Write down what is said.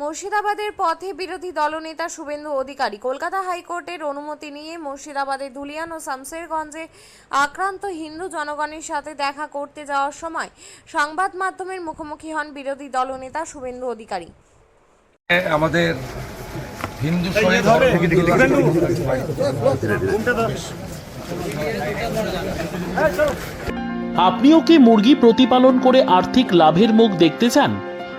মুর্শিদাবাদের পথে বিরোধী দলনেতা শুভেন্দু অধিকারী কলকাতা হাইকোর্টের অনুমতি নিয়ে মুর্শিদাবাদের ধুলিয়ান ও শামসেরগঞ্জে আক্রান্ত হিন্দু জনগণের সাথে দেখা করতে যাওয়ার সময় সংবাদ মাধ্যমের মুখোমুখি হন বিরোধী দলনেতা শুভেন্দু অধিকারী আমাদের হিন্দু আপনিও কি মুরগি প্রতিপালন করে আর্থিক লাভের মুখ দেখতে চান